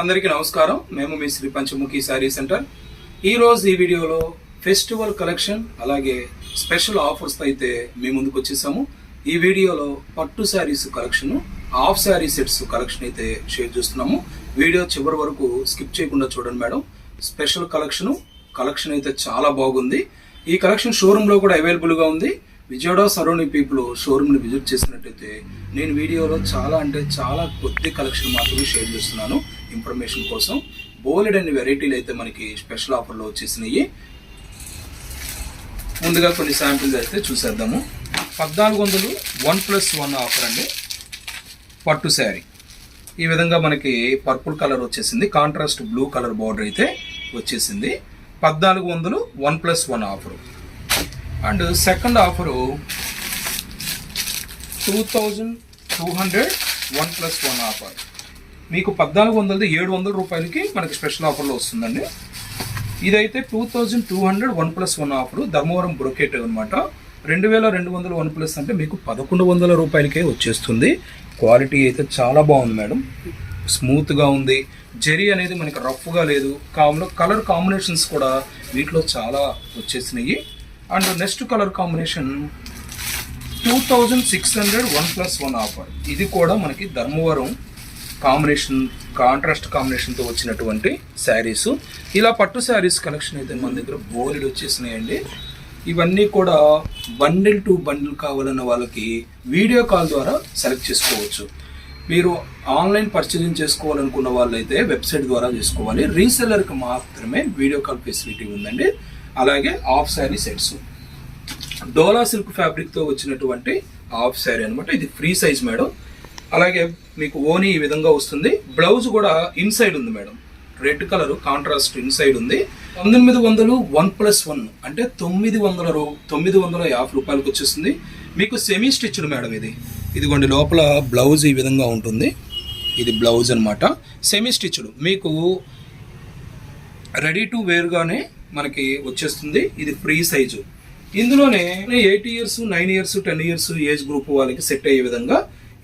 అందరికీ నమస్కారం. మేము మీ శ్రీ పంచముఖి శారీ సెంటర్. ఈరోజు ఈ వీడియోలో ఫెస్టివల్ కలెక్షన్ అలాగే స్పెషల్ ఆఫర్స్ అయితే మీ ముందుకు వచ్చేసాము. ఈ వీడియోలో పట్టు sarees collection half saree sets collection అయితే షేర్ చేస్తున్నాము. వీడియో చివరి వరకు స్కిప్ చేయకుండా చూడండి మేడం. స్పెషల్ కలెక్షన్ కలెక్షన్ అయితే చాలా బాగుంది. ఈ కలెక్షన్ షోరూంలో కూడా అవైలబుల్గా ఉంది. విజయవాడ సరౌండింగ్ పీపుల్ షోరూమ్ని విజిట్ చేసినట్టయితే నేను వీడియోలో చాలా అంటే చాలా కొద్ది కలెక్షన్ మాత్రమే షేర్ చేస్తున్నాను ఇన్ఫర్మేషన్ కోసం. బోలెడ్ అనే వెరైటీలు అయితే మనకి స్పెషల్ ఆఫర్లో వచ్చేసినాయి. ముందుగా కొన్ని శాంపిల్స్ అయితే చూసేద్దాము. పద్నాలుగు వందలు వన్ ప్లస్ వన్ ఆఫర్ అండి. పట్టు శారీ. ఈ విధంగా మనకి పర్పుల్ కలర్ వచ్చేసింది. కాంట్రాస్ట్ బ్లూ కలర్ బార్డర్ అయితే వచ్చేసింది. పద్నాలుగు వందలు one plus one offer. And second offer two thousand two hundred one plus one offer. మీకు పద్నాలుగు వందలది ఏడు వందల రూపాయలకి మనకి స్పెషల్ ఆఫర్లో వస్తుందండి. ఇదైతే two thousand two hundred one plus one offer Dharmavaram brocade అనమాట రెండు వేల రెండు వందల వన్ ప్లస్ అంటే మీకు పదకొండు వందల రూపాయలకే వచ్చేస్తుంది. క్వాలిటీ అయితే చాలా బాగుంది మేడం. స్మూత్గా ఉంది. జెరీ అనేది మనకి రఫ్గా లేదు. కావున కలర్ కాంబినేషన్స్ కూడా వీటిలో చాలా వచ్చేసినాయి. And next colour combination two thousand six hundred one plus one offer. ఇది కూడా మనకి ధర్మవరం కాంబినేషన్ కాంట్రాస్ట్ కాంబినేషన్తో వచ్చినటువంటి శారీస్. ఇలా పట్టు శారీస్ కలెక్షన్ అయితే మన దగ్గర బోలెడు వచ్చేసినాయండి. ఇవన్నీ కూడా బండిల్ టు బండిల్ కావాలన్న వాళ్ళకి వీడియో కాల్ ద్వారా సెలెక్ట్ చేసుకోవచ్చు. మీరు ఆన్లైన్ పర్చేజింగ్ చేసుకోవాలనుకున్న వాళ్ళైతే వెబ్సైట్ ద్వారా చేసుకోవాలి. రీసెల్లర్కి మాత్రమే వీడియో కాల్ ఫెసిలిటీ ఉందండి. అలాగే ఆఫ్ శారీ సెట్స్. డోలా సిల్క్ ఫ్యాబ్రిక్తో వచ్చినటువంటి హాఫ్ శారీ అనమాట ఇది ఫ్రీ సైజ్ మేడం. అలాగే మీకు ఓనీ ఈ విధంగా వస్తుంది. బ్లౌజ్ కూడా ఇన్సైడ్ ఉంది madam. Red colour contrast inside ఉంది. పంతొమ్మిది వందలు వన్ ప్లస్ వన్ అంటే తొమ్మిది వందల రూ తొమ్మిది వందల యాభై రూపాయలకు వచ్చేస్తుంది. మీకు సెమీ స్టిచ్డ్ మేడం ఇది. ఇదిగోండి లోపల బ్లౌజ్ ఈ విధంగా ఉంటుంది. ఇది బ్లౌజ్ అన్నమాట. సెమీ స్టిచ్డ్ మీకు రెడీ టు వేర్గానే మనకి వచ్చేస్తుంది. ఇది ఫ్రీ సైజు. ఇందులోనే eight years nine years ten years age group వాళ్ళకి సెట్ అయ్యే విధంగా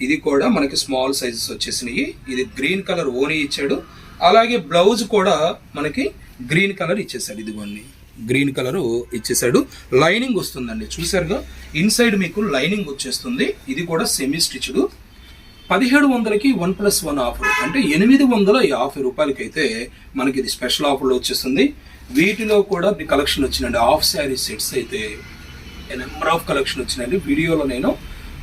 ఇది కూడా మనకి స్మాల్ సైజెస్ వచ్చేసినాయి. ఇది గ్రీన్ కలర్ ఓనీ ఇచ్చాడు. అలాగే బ్లౌజ్ కూడా మనకి గ్రీన్ కలర్ ఇచ్చేసాడు ఇదిగోండి. గ్రీన్ కలర్ ఇచ్చేసాడు లైనింగ్ వస్తుందండి. చూసారుగా ఇన్సైడ్ మీకు లైనింగ్ వచ్చేస్తుంది. ఇది కూడా సెమీ స్టిచ్డ్ పదిహేడు వందలకి వన్ ప్లస్ వన్ ఆఫర్. అంటే ఎనిమిది వందల యాభై రూపాయలకైతే మనకి ఇది స్పెషల్ ఆఫర్లో వచ్చేస్తుంది. వీటిలో కూడా మీ కలెక్షన్ వచ్చినండి హాఫ్ శారీ సెట్స్ అయితే నెంబర్ ఆఫ్ కలెక్షన్ వచ్చినండి వీడియోలో నేను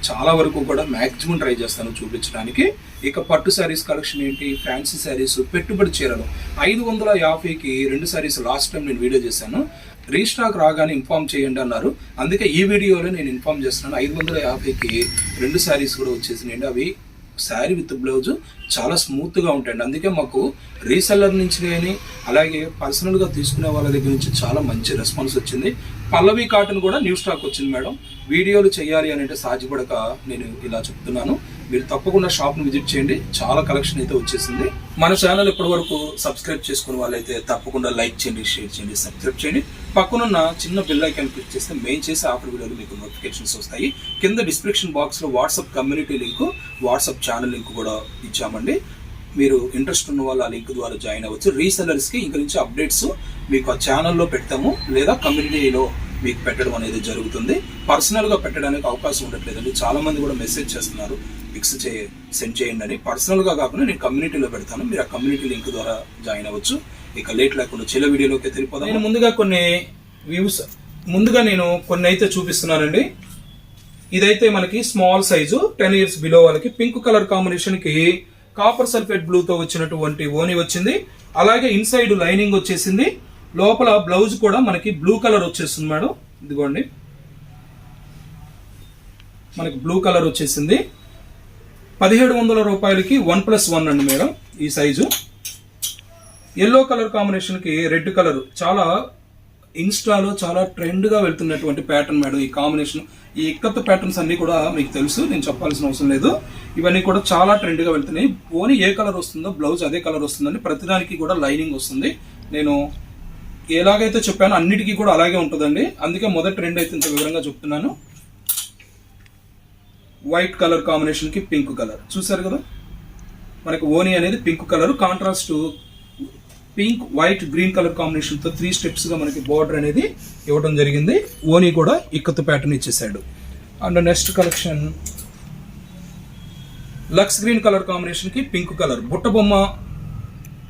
చాలా వరకు కూడా మ్యాక్సిమం ట్రై చేస్తాను చూపించడానికి. ఇక పట్టు శారీస్ కలెక్షన్ ఏంటి? ఫ్యాన్సీ శారీస్ పెట్టుబడి చీరలు. ఐదు వందల యాభైకి రెండు శారీస్ లాస్ట్ టైం నేను వీడియో చేశాను. రీస్టాక్ రాగానే ఇన్ఫామ్ చేయండి అన్నారు. అందుకే ఈ వీడియోలో నేను ఇన్ఫామ్ చేస్తున్నాను. ఐదు వందల యాభైకి రెండు శారీస్ కూడా వచ్చేసినాయండి. అవి శారీ విత్ బ్లౌజ్ చాలా స్మూత్గా ఉంటాయండి. అందుకే మాకు రీసెల్లర్ నుంచి కానీ అలాగే పర్సనల్గా తీసుకునే వాళ్ళ దగ్గర నుంచి చాలా మంచి రెస్పాన్స్ వచ్చింది. పల్లవి కాటన్ కూడా న్యూ స్టాక్ వచ్చింది మేడం. వీడియోలు చేయాలి అని అంటే సాధ్యపడక నేను ఇలా చెప్తున్నాను. మీరు తప్పకుండా షాప్ని విజిట్ చేయండి. చాలా కలెక్షన్ అయితే వచ్చేసింది. మన ఛానల్ ఇప్పటి వరకు సబ్స్క్రైబ్ చేసుకున్న వాళ్ళైతే తప్పకుండా లైక్ చేయండి షేర్ చేయండి సబ్స్క్రైబ్ చేయండి. పక్కనున్న చిన్న బిల్ ఐకాన్ క్లిక్ చేస్తే మేము చేసే ఆఫర్ వీడియోలు మీకు నోటిఫికేషన్స్ వస్తాయి. కింద డిస్క్రిప్షన్ బాక్స్లో WhatsApp community link WhatsApp channel link కూడా ఇచ్చామండి. మీరు ఇంట్రెస్ట్ ఉన్న వాళ్ళు ఆ లింక్ ద్వారా జాయిన్ అవ్వచ్చు. రీసెల్లర్స్కి ఇంక నుంచి అప్డేట్స్ మీకు ఆ ఛానల్లో పెడతాము లేదా కమ్యూనిటీలో మీకు పెట్టడం అనేది జరుగుతుంది. పర్సనల్గా పెట్టడానికి అవకాశం ఉండట్లేదండి. చాలా మంది కూడా మెసేజ్ చేస్తున్నారు. పిక్స్ చే సెండ్ చేయండి అని. పర్సనల్గా కాకుండా నేను కమ్యూనిటీలో పెడతాను. మీరు ఆ కమ్యూనిటీ లింక్ ద్వారా జాయిన్ అవ్వచ్చు. ఇక లేట్ లేకుండా చిల వీడియోలోకి తెలిపోదాం నేను ముందుగా కొన్ని వ్యూస్ ముందుగా నేను కొన్ని అయితే చూపిస్తున్నానండి. ఇదైతే మనకి small size ten years below వాళ్ళకి పింక్ కలర్ కాంబినేషన్కి కాపర్ సల్ఫేట్ బ్లూతో వచ్చినటువంటి ఓని వచ్చింది. అలాగే ఇన్సైడ్ లైనింగ్ వచ్చేసింది. లోపల బ్లౌజ్ కూడా మనకి బ్లూ కలర్ వచ్చేస్తుంది మేడం. ఇదిగోండి. మనకి బ్లూ కలర్ వచ్చేసింది. పదిహేడు వందల రూపాయలకి వన్ ప్లస్ వన్ అండి మేడం ఈ సైజు. ఎల్లో కలర్ కాంబినేషన్కి రెడ్ కలర్ చాలా ఇన్స్టాలో చాలా ట్రెండ్గా వెళ్తున్నటువంటి ప్యాటర్న్ మేడం ఈ కాంబినేషన్ ఈ ఇక్కత్ ప్యాటర్న్స్ అన్నీ కూడా మీకు తెలుసు నేను చెప్పాల్సిన అవసరం లేదు. ఇవన్నీ కూడా చాలా ట్రెండ్గా వెళ్తున్నాయి. ఓన్లీ ఏ కలర్ వస్తుందో బ్లౌజ్ అదే కలర్ వస్తుందండి ప్రతిదానికి కూడా లైనింగ్ వస్తుంది. నేను ఎలాగైతే చెప్పానో అన్నిటికీ కూడా అలాగే ఉంటుందండి. అందుకే మొదటి ట్రెండ్ అయితే ఇంత వివరంగా చెప్తున్నాను. వైట్ కలర్ కాంబినేషన్కి పింక్ కలర్ చూసారు కదా? మనకి ఓనీ అనేది pink colour contrast pink white green colour కాంబినేషన్తో త్రీ స్టెప్స్గా మనకి బార్డర్ అనేది ఇవ్వడం జరిగింది. ఓనీ కూడా ఇక్కత్ ప్యాటర్న్ ఇచ్చేసాడు and next collection lux green colour కాంబినేషన్కి పింక్ కలర్ బుట్ట బొమ్మ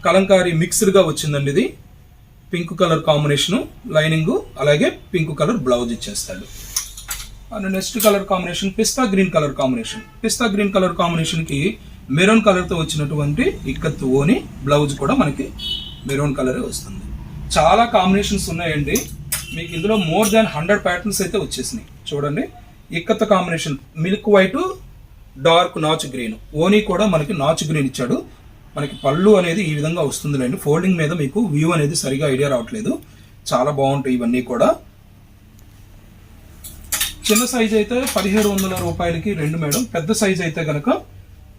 కలంకారీ మిక్స్డ్గా వచ్చిందండి ఇది. పింక్ కలర్ కాంబినేషన్ లైనింగ్ అలాగే పింక్ కలర్ బ్లౌజ్ ఇచ్చేస్తాడు. And next colour combination pista green colour combination. Pista green colour కాంబినేషన్కి మెరూన్ కలర్తో వచ్చినటువంటి ఇక్కత్ ఓని బ్లౌజ్ కూడా మనకి మెరూన్ కలరే వస్తుంది. చాలా కాంబినేషన్స్ ఉన్నాయండి. మీకు ఇందులో మోర్ దాన్ హండ్రెడ్ ప్యాటర్న్స్ అయితే వచ్చేసినాయి. చూడండి. Ikat combination milk white dark notch green. ఓనీ కూడా మనకి నాచ్ గ్రీన్ ఇచ్చాడు. మనకి పళ్ళు అనేది ఈ విధంగా వస్తుందిలేండి. ఫోల్డింగ్ మీద మీకు వ్యూ అనేది సరిగా ఐడియా రావట్లేదు. చాలా బాగుంటాయి ఇవన్నీ కూడా. చిన్న సైజ్ అయితే పదిహేడు వందల రూపాయలకి రెండు మేడం. పెద్ద సైజ్ అయితే కనుక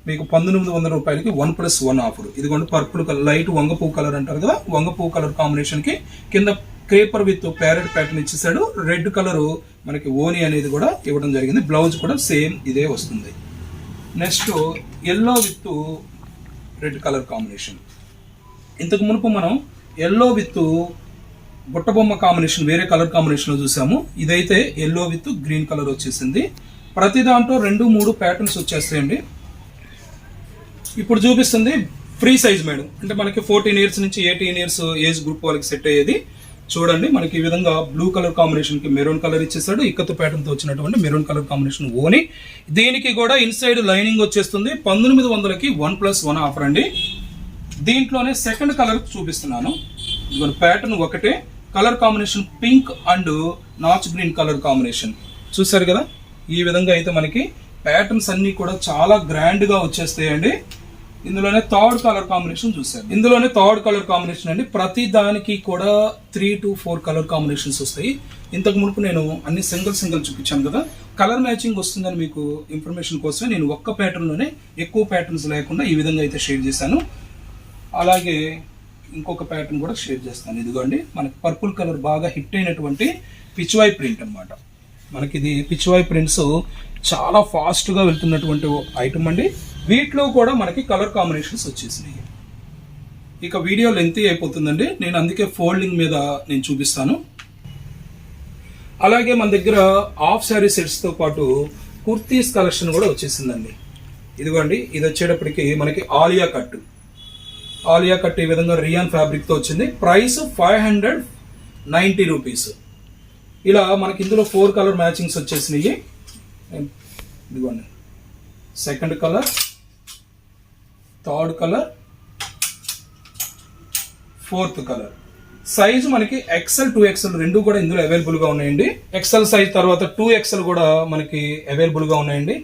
మీకు పంతొమ్మిది వందల రూపాయలకి వన్ ప్లస్ వన్ ఆఫర్ ఇదిగోండి పర్పుల్ కలర్ లైట్ వంగపూ కలర్ అంటారు కదా వంగపూ కలర్ కాంబినేషన్కి కింద క్రేపర్ విత్ ప్యారెట్ ప్యాటర్న్ ఇచ్చేసాడు. రెడ్ కలర్ మనకి ఓని అనేది కూడా ఇవ్వడం జరిగింది. బ్లౌజ్ కూడా సేమ్ ఇదే వస్తుంది. Next yellow with red colour combination. ఇంతకు మునుపు మనం ఎల్లో విత్ బుట్టబొమ్మ కాంబినేషన్ వేరే కలర్ కాంబినేషన్లో చూసాము. ఇదైతే ఎల్లో విత్ గ్రీన్ కలర్ వచ్చేసింది. ప్రతి దాంట్లో రెండు మూడు ప్యాటర్న్స్ వచ్చేస్తాయండి. ఇప్పుడు చూపిస్తుంది ఫ్రీ సైజ్ మేడం అంటే మనకి ఫోర్టీన్ ఇయర్స్ నుంచి ఎయిటీన్ ఇయర్స్ ఏజ్ గ్రూప్ వాళ్ళకి సెట్ అయ్యేది. చూడండి మనకి ఈ విధంగా బ్లూ కలర్ కాంబినేషన్కి మెరూన్ కలర్ ఇచ్చేసాడు. ఇక్కతో ప్యాటర్న్తో వచ్చినటువంటి మెరూన్ కలర్ కాంబినేషన్ ఓని. దీనికి కూడా ఇన్సైడ్ లైనింగ్ వచ్చేస్తుంది. పంతొమ్మిది వందలకి వన్ ప్లస్ వన్ ఆఫర్ అండి. దీంట్లోనే సెకండ్ కలర్ చూపిస్తున్నాను. ప్యాటర్న్ ఒకటే. కలర్ కాంబినేషన్ పింక్ అండ్ నాచ్ గ్రీన్ కలర్ కాంబినేషన్ చూసారు కదా? ఈ విధంగా అయితే మనకి ప్యాటర్న్స్ అన్ని కూడా చాలా గ్రాండ్గా వచ్చేస్తాయండి. ఇందులోనే థర్డ్ కలర్ కాంబినేషన్ చూసారు ఇందులోనే థర్డ్ కలర్ కాంబినేషన్ అండి. ప్రతి దానికి కూడా three to four colour combinations వస్తాయి. ఇంతకు మునుపు నేను అన్ని సింగిల్ సింగిల్ చూపించాను కదా. కలర్ మ్యాచింగ్ వస్తుందని మీకు ఇన్ఫర్మేషన్ కోసమే నేను ఒక్క ప్యాటర్న్లోనే ఎక్కువ ప్యాటర్న్స్ లేకుండా ఈ విధంగా అయితే షేర్ చేశాను. అలాగే ఇంకొక ప్యాటర్న్ కూడా షేర్ చేస్తాను. ఇదిగోండి మనకి పర్పుల్ కలర్ బాగా హిట్ అయినటువంటి పిచ్వాయ్ ప్రింట్ అనమాట మనకి ఇది పిచ్వాయ్ ప్రింట్స్ చాలా ఫాస్ట్గా వెళ్తున్నటువంటి ఐటమ్ అండి. వీటిలో కూడా మనకి కలర్ కాంబినేషన్స్ వచ్చేసినాయి. ఇక వీడియో లెంత్ అయిపోతుందండి. నేను అందుకే ఫోల్డింగ్ మీద నేను చూపిస్తాను. అలాగే మన దగ్గర హాఫ్ శారీ సెట్స్తో పాటు కుర్తీస్ కలెక్షన్ కూడా వచ్చేసిందండి. ఇదిగోండి ఇది వచ్చేటప్పటికి మనకి ఆలియా కట్ ఆలియా కట్ ఈ విధంగా రియాన్ ఫ్యాబ్రిక్తో వచ్చింది. Price five hundred ninety rupees ఇలా మనకి ఇందులో ఫోర్ కలర్ మ్యాచింగ్స్ వచ్చేసినాయి. ఇదిగోండి second colour third colour fourth colour size మనకి ఎక్సెల్ టూ ఎక్సెల్ రెండు కూడా ఇందులో అవైలబుల్గా ఉన్నాయండి. ఎక్సెల్ సైజ్ తర్వాత టూ ఎక్సెల్ కూడా మనకి అవైలబుల్గా ఉన్నాయండి.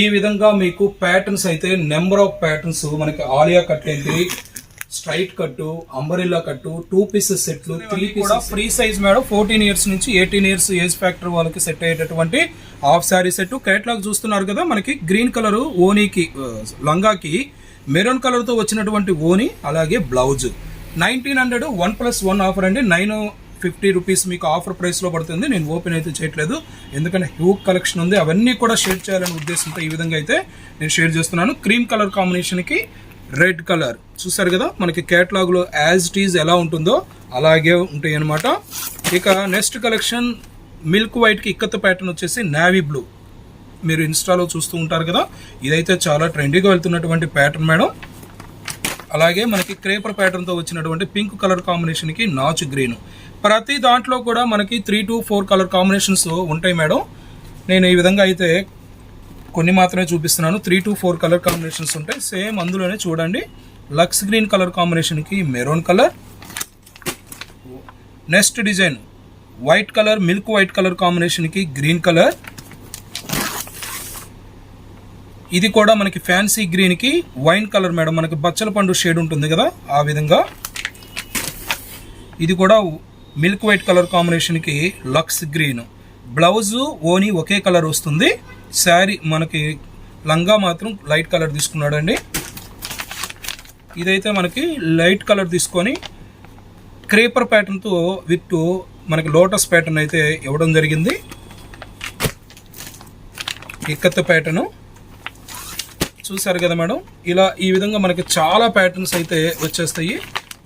ఈ విధంగా మీకు ప్యాటర్న్స్ అయితే నెంబర్ ఆఫ్ ప్యాటర్న్స్ మనకి ఆలియా కట్ ఏంటి straight cut umbrella cut two pieces సెట్లు త్రీ కూడా free size madam. Fourteen years నుంచి ఎయిటీన్ ఇయర్స్ ఏజ్ ఫ్యాక్టర్ వాళ్ళకి సెట్ అయ్యేటటువంటి హాఫ్ శారీ సెట్. కేటలాగ్ చూస్తున్నారు కదా మనకి గ్రీన్ కలర్ ఓనీకి లంగాకి మెరూన్ కలర్తో వచ్చినటువంటి ఓని అలాగే blouse. Nineteen hundred one plus one offer అండి. నైన్ ఫిఫ్టీ రూపీస్ మీకు ఆఫర్ ప్రైస్లో పడుతుంది. నేను ఓపెన్ అయితే చేయట్లేదు. ఎందుకంటే హ్యూక్ కలెక్షన్ ఉంది. అవన్నీ కూడా షేర్ చేయాలనే ఉద్దేశంతో ఈ విధంగా అయితే నేను షేర్ చేస్తున్నాను. క్రీమ్ కలర్ కాంబినేషన్కి రెడ్ కలర్. చూసారు కదా మనకి కేటలాగ్లో యాజ్ ఇట్ ఈజ్ ఎలా ఉంటుందో అలాగే ఉంటాయి అనమాట ఇక నెక్స్ట్ కలెక్షన్ మిల్క్ వైట్కి ప్యాటర్న్ వచ్చేసి నావీ బ్లూ మీరు ఇన్స్టాలో చూస్తూ ఉంటారు కదా ఇదైతే చాలా ట్రెండీగా వెళ్తున్నటువంటి ప్యాటర్న్ మేడం. అలాగే మనకి క్రేపర్ ప్యాటర్న్తో వచ్చినటువంటి పింక్ కలర్ కాంబినేషన్కి నాచ్ గ్రీన్ ప్రతి దాంట్లో కూడా మనకి three to four colour combinations ఉంటాయి మేడం. నేను ఈ విధంగా అయితే కొన్ని మాత్రమే చూపిస్తున్నాను. Three to four colour combinations ఉంటాయి. సేమ్ అందులోనే చూడండి. లక్స్ గ్రీన్ కలర్ కాంబినేషన్కి maroon colour. Next design. White colour milk white colour కాంబినేషన్కి గ్రీన్ కలర్. ఇది కూడా మనకి ఫ్యాన్సీ గ్రీన్కి వైన్ కలర్ మేడం. మనకి బచ్చల పండు షేడ్ ఉంటుంది కదా ఆ విధంగా. ఇది కూడా మిల్క్ వైట్ కలర్ కాంబినేషన్కి లక్స్ గ్రీన్. బ్లౌజు ఓని ఒకే కలర్ వస్తుంది. శారీ మనకి లంగా మాత్రం లైట్ కలర్ తీసుకున్నాడండి. ఇదైతే మనకి లైట్ కలర్ తీసుకొని క్రేపర్ ప్యాటర్న్తో విత్ మనకి లోటస్ ప్యాటర్న్ అయితే ఇవ్వడం జరిగింది. ఇక్కత్ ప్యాటర్ను. చూసారు కదా మేడం? ఇలా ఈ విధంగా మనకి చాలా ప్యాటర్న్స్ అయితే వచ్చేస్తాయి.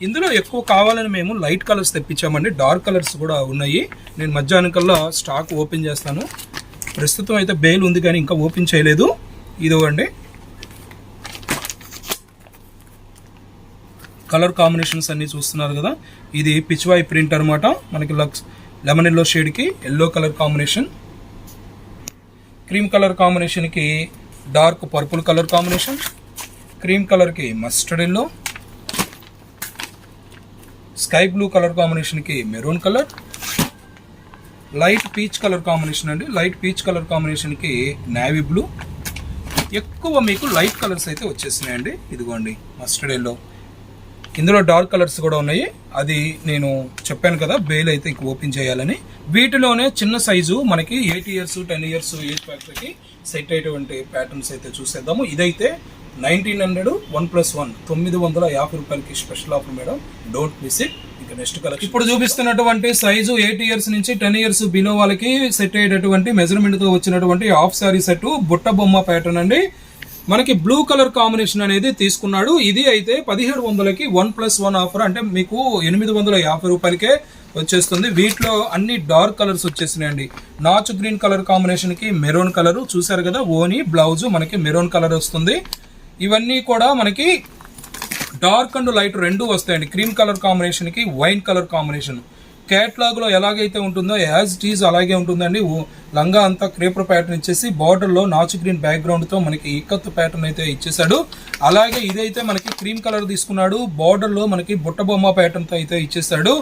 ఇందులో ఎక్కువ కావాలని మేము లైట్ కలర్స్ తెప్పించామండి. డార్క్ కలర్స్ కూడా ఉన్నాయి. నేను మధ్యాహ్నం కల్లా స్టాక్ ఓపెన్ చేస్తాను. ప్రస్తుతం అయితే బెయిల్ ఉంది కానీ ఇంకా ఓపెన్ చేయలేదు. ఇదిగోండి. కలర్ కాంబినేషన్స్ అన్నీ చూస్తున్నారు కదా. ఇది పిచ్వాయి ప్రింట్ అనమాట మనకి lux lemon yellow షేడ్కి yellow colour combination. Cream colour కాంబినేషన్కి dark purple colour combination. Cream కలర్కి mustard yellow sky blue colour కాంబినేషన్కి maroon colour. Light peach colour combination అండి. లైట్ పీచ్ కలర్ కాంబినేషన్కి నావీ బ్లూ. ఎక్కువ మీకు లైట్ కలర్స్ అయితే వచ్చేసినాయండి. ఇదిగోండి మస్టర్డ్ ఎల్లో. ఇందులో డార్క్ కలర్స్ కూడా ఉన్నాయి. అది నేను చెప్పాను కదా బెయిల్ అయితే ఇంక ఓపెన్ చేయాలని. వీటిలోనే చిన్న సైజు మనకి eight years ten years age ఫ్యాక్టరీకి సెట్ అయ్యేటువంటి ప్యాటర్న్స్ అయితే చూసేద్దాము. ఇదైతే nineteen hundred one plus one తొమ్మిది వందల యాభై రూపాయలకి special offer madam. Don't miss it. Next colour ఇప్పుడు చూపిస్తున్నటువంటి సైజు ఎయిట్ ఇయర్స్ నుంచి టెన్ ఇయర్స్ బిలో వాళ్ళకి సెట్ అయ్యేటటువంటి మెజర్మెంట్తో వచ్చినటువంటి హాఫ్ సారీ సెట్ బుట్ట బొమ్మ ప్యాటర్న్ అండి. మనకి బ్లూ కలర్ కాంబినేషన్ అనేది తీసుకున్నాడు. ఇది అయితే పదిహేడు వందలకి వన్ ప్లస్ వన్ ఆఫర్ అంటే మీకు ఎనిమిది వందల యాభై రూపాయలకే వచ్చేస్తుంది. వీటిలో అన్ని డార్క్ కలర్స్ వచ్చేసినాయండి. నాచు గ్రీన్ కలర్ కాంబినేషన్కి మెరూన్ కలర్ చూసారు కదా? ఓని బ్లౌజ్ మనకి మెరూన్ కలర్ వస్తుంది. ఇవన్నీ కూడా మనకి డార్క్ అండ్ లైట్ రెండు వస్తాయండి. క్రీమ్ కలర్ కాంబినేషన్కి వైన్ కలర్ కాంబినేషన్. క్యాట్లాగ్లో లో ఎలాగైతే ఉంటుందో యాజ్ ఇట్ ఈజ్ అలాగే ఉంటుందండి. లంగా అంతా క్రేపర్ ప్యాటర్న్ ఇచ్చేసి బార్డర్లో నాచు గ్రీన్ బ్యాక్గ్రౌండ్తో మనకి ఇక్కత్ ప్యాటర్న్ అయితే ఇచ్చేసాడు అలాగే ఇదైతే మనకి క్రీమ్ కలర్ తీసుకున్నాడు. బార్డర్లో మనకి బుట్ట బొమ్మ ప్యాటర్న్తో అయితే ఇచ్చేసాడు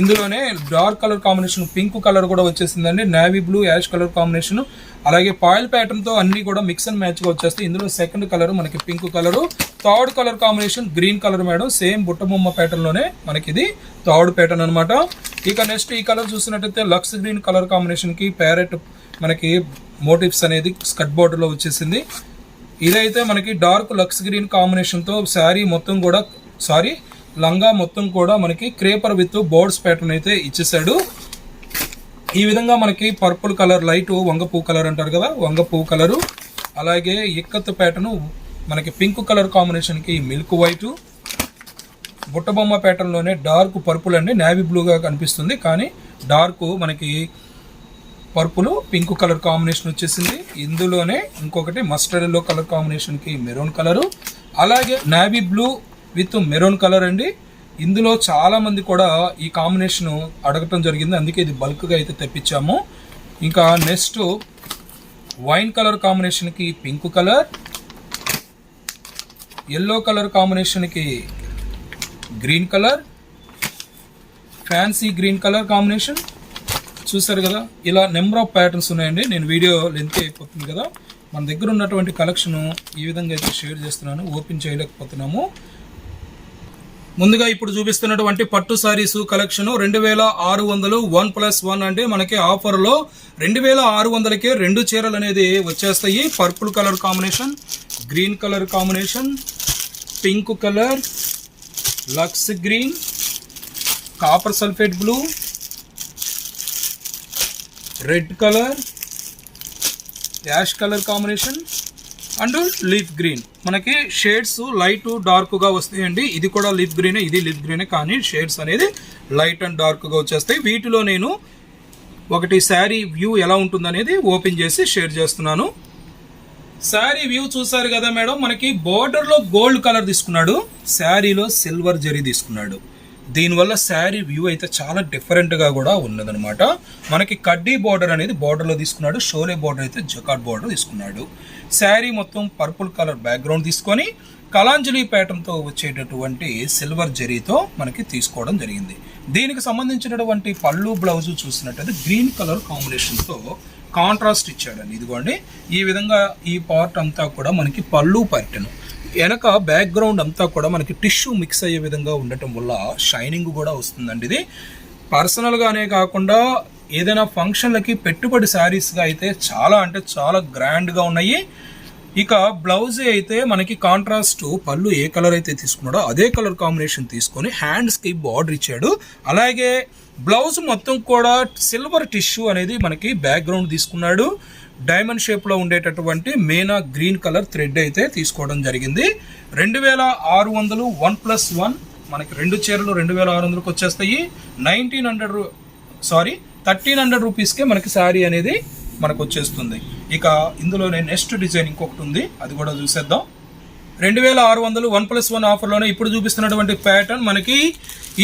ఇందులోనే dark colour combination pink colour కూడా వచ్చేసిందండి. Navy blue ash colour combination అలాగే పాయిల్ ప్యాటర్న్తో అన్ని కూడా మిక్స్ అండ్ మ్యాచ్గా వచ్చేస్తాయి. ఇందులో సెకండ్ కలర్ మనకి pink colour third colour combination green colour madam same Buttabomma ప్యాటర్న్లోనే మనకి ఇది థర్డ్ ప్యాటర్న్ అనమాట ఇక నెక్స్ట్ ఈ కలర్ చూసినట్టయితే లక్స్ గ్రీన్ కలర్ కాంబినేషన్కి ప్యారెట్ మనకి మోటివ్స్ అనేది స్కట్ బోర్డర్లో వచ్చేసింది. ఇదైతే మనకి డార్క్ లక్స్ గ్రీన్ కాంబినేషన్తో శారీ మొత్తం కూడా సారీ లంగా మొత్తం కూడా మనకి క్రేపర్ విత్ బోర్డ్స్ ప్యాటర్న్ అయితే ఇచ్చేసాడు ఈ విధంగా మనకి పర్పుల్ కలర్ లైట్ వంగ పువ్వు కలర్ అంటారు కదా వంగ పువ్వు కలరు అలాగే ఇక్కత్ ప్యాటర్ను మనకి పింక్ కలర్ కాంబినేషన్కి మిల్క్ వైటు బుట్టబొమ్మ ప్యాటర్న్లోనే డార్క్ పర్పుల్ అండి నేవీ బ్లూగా కనిపిస్తుంది. కానీ డార్క్ మనకి పర్పుల్ పింక్ కలర్ కాంబినేషన్ వచ్చేసింది. ఇందులోనే ఇంకొకటి మస్టర్డ్ ఎల్లో కలర్ కాంబినేషన్కి మెరూన్ కలరు అలాగే navy blue with maroon colour అండి. ఇందులో చాలా మంది కూడా ఈ కాంబినేషన్ అడగటం జరిగింది. అందుకే ఇది బల్క్గా అయితే తెప్పించాము. ఇంకా నెక్స్ట్ వైన్ కలర్ కాంబినేషన్కి పింక్ కలర్ ఎల్లో కలర్ కాంబినేషన్కి green colour fancy green colour combination. చూసారు కదా ఇలా నెంబర్ ఆఫ్ ప్యాటర్న్స్ ఉన్నాయండి. నేను వీడియో లెంత్ అయిపోతుంది కదా. మన దగ్గర ఉన్నటువంటి కలెక్షన్ ఈ విధంగా అయితే షేర్ చేస్తున్నాను. ఓపెన్ చేయలేకపోతున్నాము. ముందుగా ఇప్పుడు చూపిస్తున్నటువంటి పట్టు సారీస్ కలెక్షన్ రెండు వేల ఆరు వందలు వన్ ప్లస్ వన్ అంటే మనకి ఆఫర్లో రెండు వేల ఆరు వందలకే రెండు చీరలు అనేది వచ్చేస్తాయి. Purple colour combination green colour combination pink colour lux green copper sulphate blue red colour ash colour combination and leaf green. మనకి షేడ్స్ లైట్ డార్క్గా వస్తాయండి. ఇది కూడా లీఫ్ గ్రీనే ఇది లీఫ్ గ్రీనే కానీ షేడ్స్ అనేది లైట్ అండ్ డార్క్గా వచ్చేస్తాయి. వీటిలో నేను ఒకటి శారీ వ్యూ ఎలా ఉంటుందనేది ఓపెన్ చేసి షేర్ చేస్తున్నాను. శారీ వ్యూ చూసారు కదా మేడం మనకి బోర్డర్లో గోల్డ్ కలర్ తీసుకున్నాడు శారీలో సిల్వర్ జరీ తీసుకున్నాడు. దీనివల్ల శారీ వ్యూ అయితే చాలా డిఫరెంట్గా కూడా ఉన్నదనమాట మనకి కడ్డీ బార్డర్ అనేది బోర్డర్లో తీసుకున్నాడు షోలే బార్డర్ అయితే జకాట్ బార్డర్ తీసుకున్నాడు. శారీ మొత్తం పర్పుల్ కలర్ బ్యాక్గ్రౌండ్ తీసుకొని కలాంజలి ప్యాటర్న్తో వచ్చేటటువంటి సిల్వర్ జరీతో మనకి తీసుకోవడం జరిగింది. దీనికి సంబంధించినటువంటి పళ్ళు బ్లౌజ్ చూసినట్టయితే గ్రీన్ కలర్ కాంబినేషన్తో కాంట్రాస్ట్ ఇచ్చాడండి. ఇదిగోండి ఈ విధంగా ఈ పార్ట్ అంతా కూడా మనకి పళ్ళు పర్టన్. వెనక బ్యాక్గ్రౌండ్ అంతా కూడా మనకి టిష్యూ మిక్స్ అయ్యే విధంగా ఉండటం వల్ల షైనింగ్ కూడా వస్తుందండి ఇది. పర్సనల్గానే కాకుండా ఏదైనా ఫంక్షన్లకి పెట్టుబడి శారీస్గా అయితే చాలా అంటే చాలా గ్రాండ్గా ఉన్నాయి. ఇక బ్లౌజ్ అయితే మనకి కాంట్రాస్ట్ పళ్ళు ఏ కలర్ అయితే తీసుకున్నాడో అదే కలర్ కాంబినేషన్ తీసుకొని హ్యాండ్స్కి బార్డర్ ఇచ్చాడు. అలాగే బ్లౌజ్ మొత్తం కూడా సిల్వర్ టిష్యూ అనేది మనకి బ్యాక్గ్రౌండ్ తీసుకున్నాడు. డైమండ్ షేప్లో ఉండేటటువంటి మేనా గ్రీన్ కలర్ థ్రెడ్ అయితే తీసుకోవడం జరిగింది. రెండు వేల ఆరు వందలు వన్ ప్లస్ వన్ మనకి రెండు చీరలు రెండు వేల ఆరు వందలకు వచ్చేస్తాయి. Nineteen hundred sorry thirteen hundred రూపీస్కే మనకి శారీ అనేది మనకు వచ్చేస్తుంది ఇక ఇందులోనే నెక్స్ట్ డిజైన్ ఇంకొకటి ఉంది. అది కూడా చూసేద్దాం. రెండు వేల ఆరు వందలు వన్ ప్లస్ వన్ ఆఫర్లోనే ఇప్పుడు చూపిస్తున్నటువంటి ప్యాటర్న్ మనకి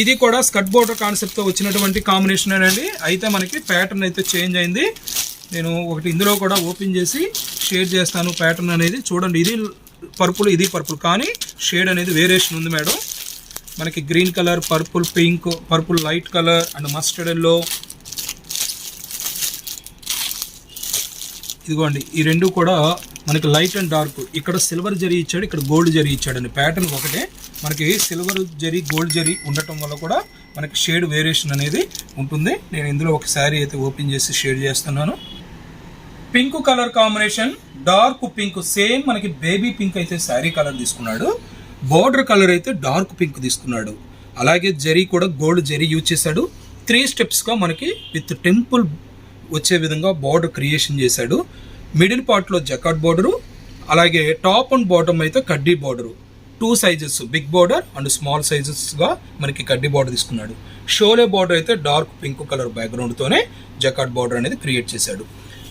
ఇది కూడా స్కట్ బోర్డర్ కాన్సెప్ట్తో వచ్చినటువంటి కాంబినేషన్ అండి. అయితే మనకి ప్యాటర్న్ అయితే చేంజ్ అయింది. నేను ఒకటి ఇందులో కూడా ఓపెన్ చేసి షేర్ చేస్తాను ప్యాటర్న్ అనేది. చూడండి ఇది పర్పుల్ ఇది పర్పుల్. కానీ షేడ్ అనేది వేరియేషన్ ఉంది మేడం. మనకి green colour purple pink purple light colour and mustard yellow. ఇదిగోండి ఈ రెండు కూడా మనకి లైట్ అండ్ డార్క్ ఇక్కడ సిల్వర్ జరీ ఇచ్చాడు ఇక్కడ గోల్డ్ జరీ ఇచ్చాడండి. ప్యాటర్న్ ఒకటే. మనకి సిల్వర్ జరీ గోల్డ్ జరీ ఉండటం వల్ల కూడా మనకి షేడ్ వేరియేషన్ అనేది ఉంటుంది. నేను ఇందులో ఒక శారీ అయితే ఓపెన్ చేసి షేడ్ చేస్తున్నాను. Pink colour combination dark pink same మనకి బేబీ పింక్ అయితే శారీ కలర్ తీసుకున్నాడు. బార్డర్ కలర్ అయితే డార్క్ పింక్ తీసుకున్నాడు. అలాగే జరీ కూడా గోల్డ్ జరీ యూజ్ చేశాడు. త్రీ స్టెప్స్గా మనకి విత్ టెంపుల్ వచ్చే విధంగా బార్డర్ క్రియేషన్ చేశాడు. మిడిల్ పార్ట్లో జకాట్ బార్డరు అలాగే టాప్ అండ్ బాటమ్ అయితే కడ్డీ border two sizes big border and small సైజెస్గా మనకి కడ్డీ బార్డర్ తీసుకున్నాడు. షోలే బార్డర్ అయితే డార్క్ పింక్ కలర్ బ్యాక్గ్రౌండ్తోనే జకాట్ బార్డర్ అనేది క్రియేట్ చేశాడు.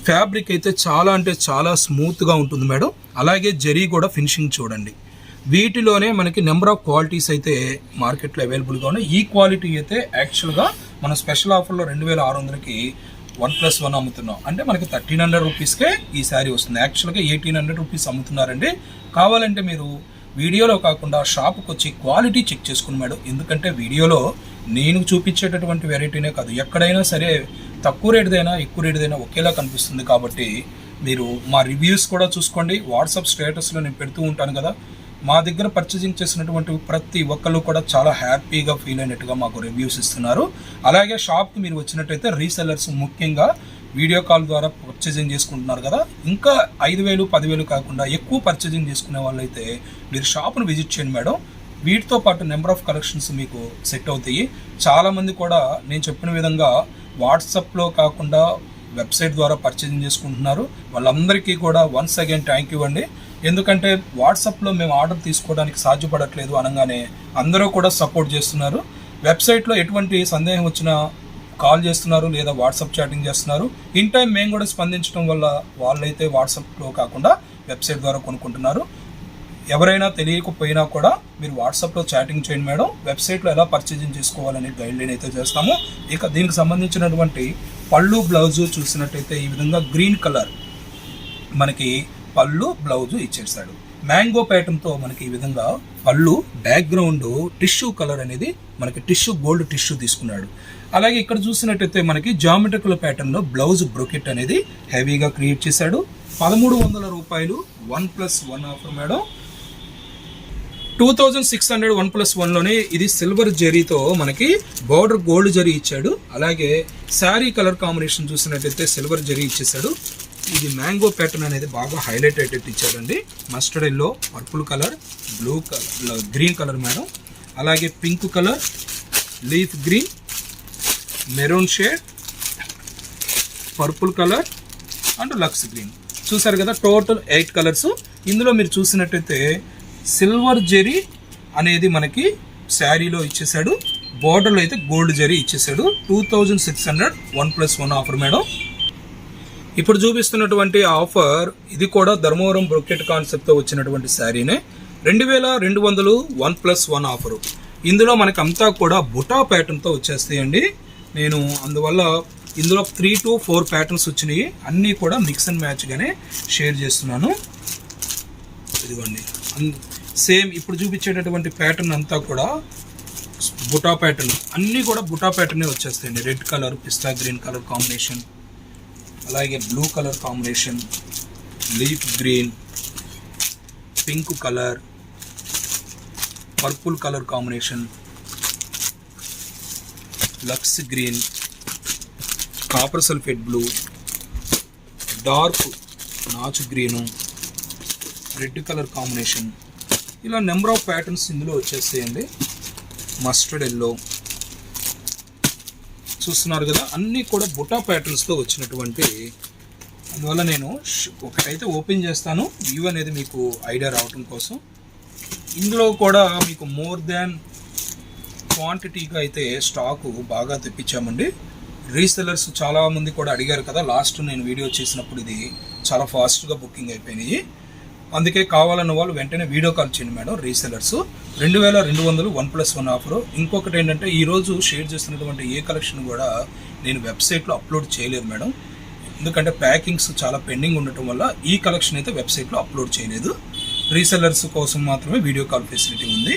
ఫ్యాబ్రిక్ అయితే చాలా అంటే చాలా స్మూత్గా ఉంటుంది మేడం. అలాగే జరీ కూడా ఫినిషింగ్ చూడండి. వీటిలోనే మనకి నెంబర్ ఆఫ్ క్వాలిటీస్ అయితే మార్కెట్లో అవైలబుల్గా ఉన్నాయి ఈ క్వాలిటీ అయితే యాక్చువల్గా మన స్పెషల్ ఆఫర్లో రెండు వేల ఆరు వందలకి వన్ ప్లస్ వన్ అమ్ముతున్నాం. అంటే మనకి థర్టీన్ హండ్రెడ్ రూపీస్కే ఈ శారీ వస్తుంది. యాక్చువల్గా ఎయిటీన్ హండ్రెడ్ రూపీస్ అమ్ముతున్నారండి. కావాలంటే మీరు వీడియోలో కాకుండా షాప్కి వచ్చి క్వాలిటీ చెక్ చేసుకుని మేడం. ఎందుకంటే వీడియోలో నేను చూపించేటటువంటి వెరైటీనే కాదు. ఎక్కడైనా సరే తక్కువ రేటుదైనా ఎక్కువ రేటుదైనా ఒకేలా కనిపిస్తుంది కాబట్టి మీరు మా రివ్యూస్ కూడా చూసుకోండి. వాట్సాప్ స్టేటస్లో నేను పెడుతూ ఉంటాను కదా. మా దగ్గర పర్చేసింగ్ చేసినటువంటి ప్రతి ఒక్కళ్ళు కూడా చాలా హ్యాపీగా ఫీల్ అయినట్టుగా మాకు రివ్యూస్ ఇస్తున్నారు. అలాగే షాప్కి మీరు వచ్చినట్టయితే రీసెల్లర్స్ ముఖ్యంగా వీడియో కాల్ ద్వారా పర్చేసింగ్ చేసుకుంటున్నారు కదా. ఇంకా ఐదు వేలు పదివేలు కాకుండా ఎక్కువ పర్చేసింగ్ చేసుకునే వాళ్ళైతే మీరు షాప్ను విజిట్ చేయండి మేడం. వీటితో పాటు నెంబర్ ఆఫ్ కలెక్షన్స్ మీకు సెట్ అవుతాయి. చాలామంది కూడా నేను చెప్పిన విధంగా వాట్సాప్లో కాకుండా వెబ్సైట్ ద్వారా పర్చేజింగ్ చేసుకుంటున్నారు. వాళ్ళందరికీ కూడా వన్స్ అగైన్ థ్యాంక్ యూ అండి. ఎందుకంటే వాట్సాప్లో మేము ఆర్డర్ తీసుకోవడానికి సాధ్యపడట్లేదు అనగానే అందరూ కూడా సపోర్ట్ చేస్తున్నారు. వెబ్సైట్లో ఎటువంటి సందేహం వచ్చినా కాల్ చేస్తున్నారు లేదా వాట్సాప్ చాటింగ్ చేస్తున్నారు. ఇన్ టైం మేము కూడా స్పందించడం వల్ల వాళ్ళైతే వాట్సాప్లో కాకుండా వెబ్సైట్ ద్వారా కొనుక్కుంటున్నారు. ఎవరైనా తెలియకపోయినా కూడా మీరు వాట్సాప్లో చాటింగ్ చేయండి మేడం. వెబ్సైట్లో ఎలా పర్చేజింగ్ చేసుకోవాలని గైడ్లైన్ అయితే చేస్తాము. ఇక దీనికి సంబంధించినటువంటి పళ్ళు బ్లౌజు చూసినట్టయితే ఈ విధంగా గ్రీన్ కలర్ మనకి పళ్ళు బ్లౌజు ఇచ్చేసాడు మ్యాంగో ప్యాటర్న్తో మనకి ఈ విధంగా పళ్ళు బ్యాక్గ్రౌండ్ టిష్యూ కలర్ అనేది మనకి టిష్యూ గోల్డ్ టిష్యూ తీసుకున్నాడు. అలాగే ఇక్కడ చూసినట్టయితే మనకి జామెట్రికల్ ప్యాటర్న్లో బ్లౌజ్ బ్రొకెట్ అనేది హెవీగా క్రియేట్ చేశాడు. పదమూడు వందల రూపాయలు one plus one offer madam. Two thousand six hundred one plus వన్లోనే ఇది సిల్వర్ జరీతో మనకి బార్డర్ గోల్డ్ జరీ ఇచ్చాడు. అలాగే శారీ కలర్ కాంబినేషన్ చూసినట్టయితే సిల్వర్ జరీ ఇచ్చేసాడు ఇది మ్యాంగో ప్యాటర్న్ అనేది బాగా హైలైట్ అయ్యేటట్టు ఇచ్చారండి. Mustard yellow purple colour blue colour green colour madam. అలాగే pink colour leaf green maroon shade purple colour and lux green చూసారు కదా టోటల్ ఎయిట్ కలర్స్ ఇందులో మీరు చూసినట్టయితే సిల్వర్ జెరీ అనేది మనకి శారీలో ఇచ్చేసాడు బార్డర్లో అయితే గోల్డ్ జరీ ఇచ్చేసాడు two thousand six hundred one plus one offer madam. ఇప్పుడు చూపిస్తున్నటువంటి ఆఫర్ ఇది కూడా ధర్మవరం బ్రొకెట్ కాన్సెప్ట్తో వచ్చినటువంటి శారీనే. రెండు వేల రెండు వందలు వన్ ప్లస్ వన్ ఆఫరు. ఇందులో మనకి అంతా కూడా బుటా ప్యాటర్న్తో వచ్చేస్తాయండి. నేను అందువల్ల ఇందులో త్రీ టు ఫోర్ ప్యాటర్న్స్ వచ్చినాయి. అన్నీ కూడా మిక్స్ అండ్ మ్యాచ్గానే షేర్ చేస్తున్నాను. ఇదిగోండి. సేమ్ ఇప్పుడు చూపించేటటువంటి ప్యాటర్న్ అంతా కూడా బుటా ప్యాటర్న్. అన్నీ కూడా బుటా ప్యాటర్నే వచ్చేస్తాయండి. రెడ్ కలర్ పిస్తా గ్రీన్ కలర్ కాంబినేషన్. అలాగే blue colour combination leaf green pink colour purple colour combination lux green copper sulphate blue dark నాచు గ్రీను రెడ్ కలర్ కాంబినేషన్ ఇలా నెంబర్ ఆఫ్ ప్యాటర్న్స్ ఇందులో వచ్చేస్తాయండి. మస్టర్డ్ ఎల్లో చూస్తున్నారు కదా అన్నీ కూడా బుటా ప్యాటర్న్స్తో వచ్చినటువంటి అందువల్ల నేను ఒకటైతే ఓపెన్ చేస్తాను. వ్యూ అనేది మీకు ఐడియా రావటం కోసం. ఇందులో కూడా మీకు మోర్ దాన్ క్వాంటిటీగా అయితే స్టాకు బాగా తెప్పించామండి. రీసెలర్స్ చాలామంది కూడా అడిగారు కదా లాస్ట్ నేను వీడియో చేసినప్పుడు ఇది చాలా ఫాస్ట్గా బుకింగ్ అయిపోయినాయి. అందుకే కావాలన్న వాళ్ళు వెంటనే వీడియో కాల్ చేయండి మేడం రీసెలర్స్ రెండు వేల రెండు వందలు వన్ ప్లస్ వన్ ఆఫర్. ఇంకొకటి ఏంటంటే ఈరోజు షేర్ చేస్తున్నటువంటి ఏ కలెక్షన్ కూడా నేను వెబ్సైట్లో అప్లోడ్ చేయలేదు మేడం. ఎందుకంటే ప్యాకింగ్స్ చాలా పెండింగ్ ఉండటం వల్ల ఈ కలెక్షన్ అయితే వెబ్సైట్లో అప్లోడ్ చేయలేదు. రీసెలర్స్ కోసం మాత్రమే వీడియో కాల్ ఫెసిలిటీ ఉంది.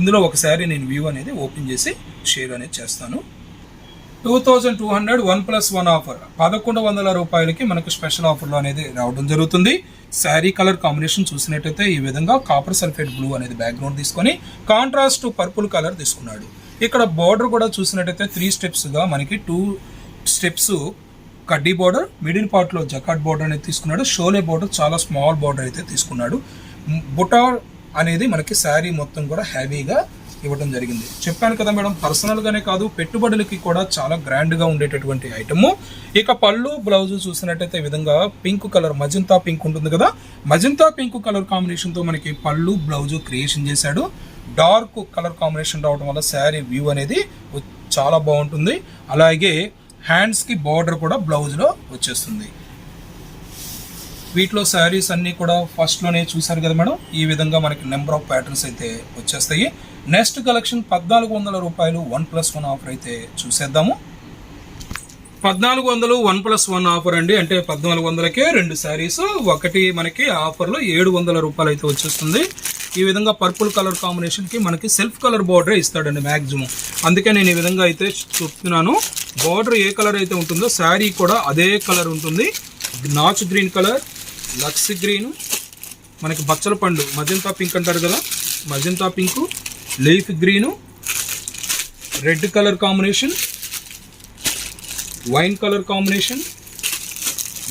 ఇందులో ఒకసారి నేను వ్యూ అనేది ఓపెన్ చేసి షేర్ అనేది చేస్తాను. Two thousand two hundred one plus one offer. పదకొండు వందల రూపాయలకి మనకు స్పెషల్ ఆఫర్లో అనేది రావడం జరుగుతుంది. శారీ కలర్ కాంబినేషన్ చూసినట్టయితే ఈ విధంగా కాపర్ సల్ఫేట్ బ్లూ అనేది బ్యాక్గ్రౌండ్ తీసుకొని కాంట్రాస్ట్ పర్పుల్ కలర్ తీసుకున్నాడు. ఇక్కడ బార్డర్ కూడా చూసినట్టయితే త్రీ స్టెప్స్గా మనకి టూ స్టెప్స్ కడ్డీ బార్డర్ మిడిల్ పార్ట్లో జకాట్ బార్డర్ అనేది తీసుకున్నాడు. షోలే బార్డర్ చాలా స్మాల్ బార్డర్ అయితే తీసుకున్నాడు. బుటా అనేది మనకి శారీ మొత్తం కూడా హ్యావీగా ఇవ్వడం జరిగింది. చెప్పాను కదా మేడం పర్సనల్ గానే కాదు పెట్టుబడులకి కూడా చాలా గ్రాండ్గా ఉండేటటువంటి ఐటమ్ ఇక పళ్ళు బ్లౌజ్ చూసినట్టయితే విధంగా పింక్ కలర్ మజంతా పింక్ ఉంటుంది కదా. మజంతా పింక్ కలర్ కాంబినేషన్తో మనకి పళ్ళు బ్లౌజ్ క్రియేషన్ చేశాడు. డార్క్ కలర్ కాంబినేషన్ రావడం వల్ల శారీ వ్యూ అనేది చాలా బాగుంటుంది. అలాగే హ్యాండ్స్కి బార్డర్ కూడా బ్లౌజ్లో వచ్చేస్తుంది. వీటిలో శారీస్ అన్నీ కూడా ఫస్ట్లోనే చూసారు కదా మేడం. ఈ విధంగా మనకి నెంబర్ ఆఫ్ ప్యాటర్న్స్ అయితే వచ్చేస్తాయి. నెక్స్ట్ కలెక్షన్ పద్నాలుగు వందల రూపాయలు వన్ ప్లస్ వన్ ఆఫర్ అయితే చూసేద్దాము. పద్నాలుగు వందలు వన్ ప్లస్ వన్ ఆఫర్ అండి. అంటే పద్నాలుగు వందలకే రెండు శారీస్ ఒకటి మనకి ఆఫర్లో ఏడు వందల రూపాయలు అయితే వచ్చేస్తుంది. ఈ విధంగా పర్పుల్ కలర్ కాంబినేషన్కి మనకి సెల్ఫ్ కలర్ బార్డరే ఇస్తాడండి మ్యాక్సిమం అందుకే నేను ఈ విధంగా అయితే చెప్తున్నాను. బార్డర్ ఏ కలర్ అయితే ఉంటుందో శారీ కూడా అదే కలర్ ఉంటుంది. నాచ్ గ్రీన్ కలర్ లక్స్ గ్రీన్ మనకి బచ్చల పండు మజంతా పింక్ అంటారు కదా magenta pink leaf green red colour combination wine colour combination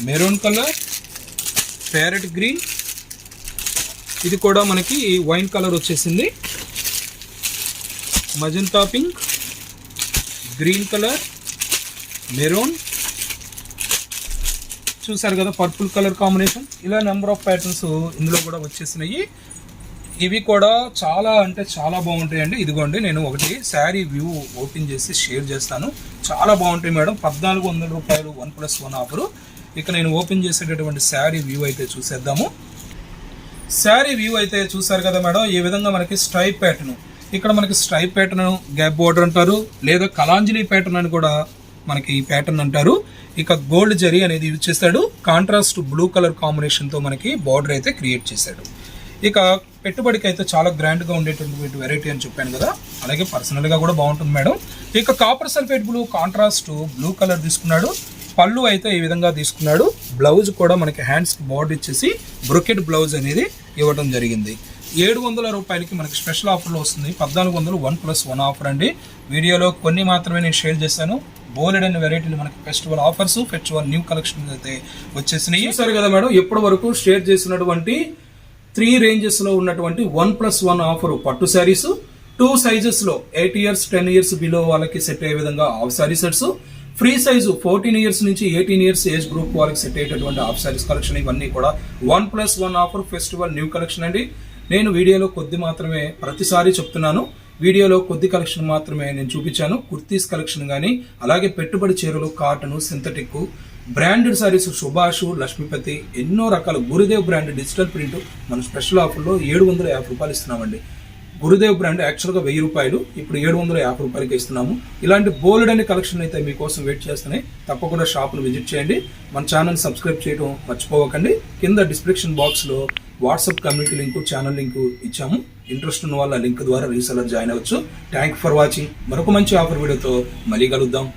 maroon colour parrot green. ఇది కూడా మనకి వైన్ కలర్ వచ్చేసింది. Magenta pink green colour maroon. చూసారు కదా పర్పుల్ కలర్ కాంబినేషన్. ఇలా నెంబర్ ఆఫ్ ప్యాటర్న్స్ ఇందులో కూడా వచ్చేసినాయి. ఇవి కూడా చాలా అంటే చాలా బాగుంటాయండి. ఇదిగోండి నేను ఒకటి శారీ వ్యూ ఓపెన్ చేసి షేర్ చేస్తాను. చాలా బాగుంటాయి మేడం. పద్నాలుగు వందల రూపాయలు వన్ ప్లస్ వన్ ఆఫరు. ఇక నేను ఓపెన్ చేసేటటువంటి శారీ వ్యూ అయితే చూసేద్దాము. శారీ వ్యూ అయితే చూసారు కదా మేడం. ఈ విధంగా మనకి స్ట్రైప్ ప్యాటర్న్ ఇక్కడ మనకి స్ట్రైప్ ప్యాటర్న్ గ్యాప్ బోర్డర్ అంటారు. లేదా కలాంజలి ప్యాటర్న్ అని కూడా మనకి ఈ ప్యాటర్న్ అంటారు. ఇక గోల్డ్ జరీ అనేది యూజ్ చేస్తాడు. కాంట్రాస్ట్ బ్లూ కలర్ కాంబినేషన్తో మనకి బార్డర్ అయితే క్రియేట్ చేశాడు. ఇక పెట్టుబడికి అయితే చాలా గ్రాండ్గా ఉండేటువంటి ఉండేటటువంటి వెరైటీ అని చెప్పాను కదా. అలాగే పర్సనల్గా కూడా బాగుంటుంది మేడం. ఇక copper sulphate blue contrast blue colour తీసుకున్నాడు. పళ్ళు అయితే ఈ విధంగా తీసుకున్నాడు. బ్లౌజ్ కూడా మనకి హ్యాండ్స్కి బార్డర్ ఇచ్చేసి బ్రొకెట్ బ్లౌజ్ అనేది ఇవ్వడం జరిగింది. ఏడు వందల రూపాయలకి మనకి స్పెషల్ ఆఫర్లో వస్తుంది. పద్నాలుగు వందలు వన్ ప్లస్ వన్ ఆఫర్ అండి. వీడియోలో కొన్ని మాత్రమే నేను షేర్ చేశాను. బోలెడ్ అనే వెరైటీలు మనకి festival offers festival new collection అయితే వచ్చేసినాయి. సరే కదా మేడం ఎప్పటి వరకు షేర్ చేసినటువంటి త్రీ రేంజెస్లో ఉన్నటువంటి వన్ ప్లస్ వన్ ఆఫర్ పట్టు saris. Two సైజెస్లో eight years ten years below వాళ్ళకి సెట్ అయ్యే విధంగా half sari sets. Free size fourteen years నుంచి ఎయిటీన్ ఇయర్స్ ఏజ్ గ్రూప్ వాళ్ళకి సెట్ అయ్యేటటువంటి హాఫ్ శారీస్ కలెక్షన్ ఇవన్నీ కూడా one plus one offer festival new collection అండి. నేను వీడియోలో కొద్ది మాత్రమే ప్రతిసారి చెప్తున్నాను. వీడియోలో కొద్ది కలెక్షన్ మాత్రమే నేను చూపించాను. కుర్తీస్ కలెక్షన్ కానీ అలాగే పెట్టుబడి చీరలు cotton synthetic branded saris Subhash Lakshmipati ఎన్నో రకాల గురుదేవ్ బ్రాండ్ డిజిటల్ ప్రింట్ మనం స్పెషల్ ఆఫర్లో ఏడు వందల యాభై రూపాయలు ఇస్తున్నామండి. గురుదేవ్ బ్రాండ్ యాక్చువల్గా వెయ్యి రూపాయలు ఇప్పుడు ఏడు వందల యాభై రూపాయలకి ఇస్తున్నాము. ఇలాంటి బోల్డ్ అనే కలెక్షన్ అయితే మీకోసం వెయిట్ చేస్తున్నాయి. తప్పకుండా షాప్ను విజిట్ చేయండి. మన ఛానల్ సబ్స్క్రైబ్ చేయడం మర్చిపోవకండి. కింద డిస్క్రిప్షన్ బాక్స్లో WhatsApp community link channel link ఇచ్చాము. ఇంట్రెస్ట్ ఉన్న వాళ్ళ లింక్ ద్వారా రీసెలర్ జాయిన్ అవ్వచ్చు. Thank for watching. మరొక మంచి ఆఫర్ వీడియోతో మళ్ళీ కలుద్దాం.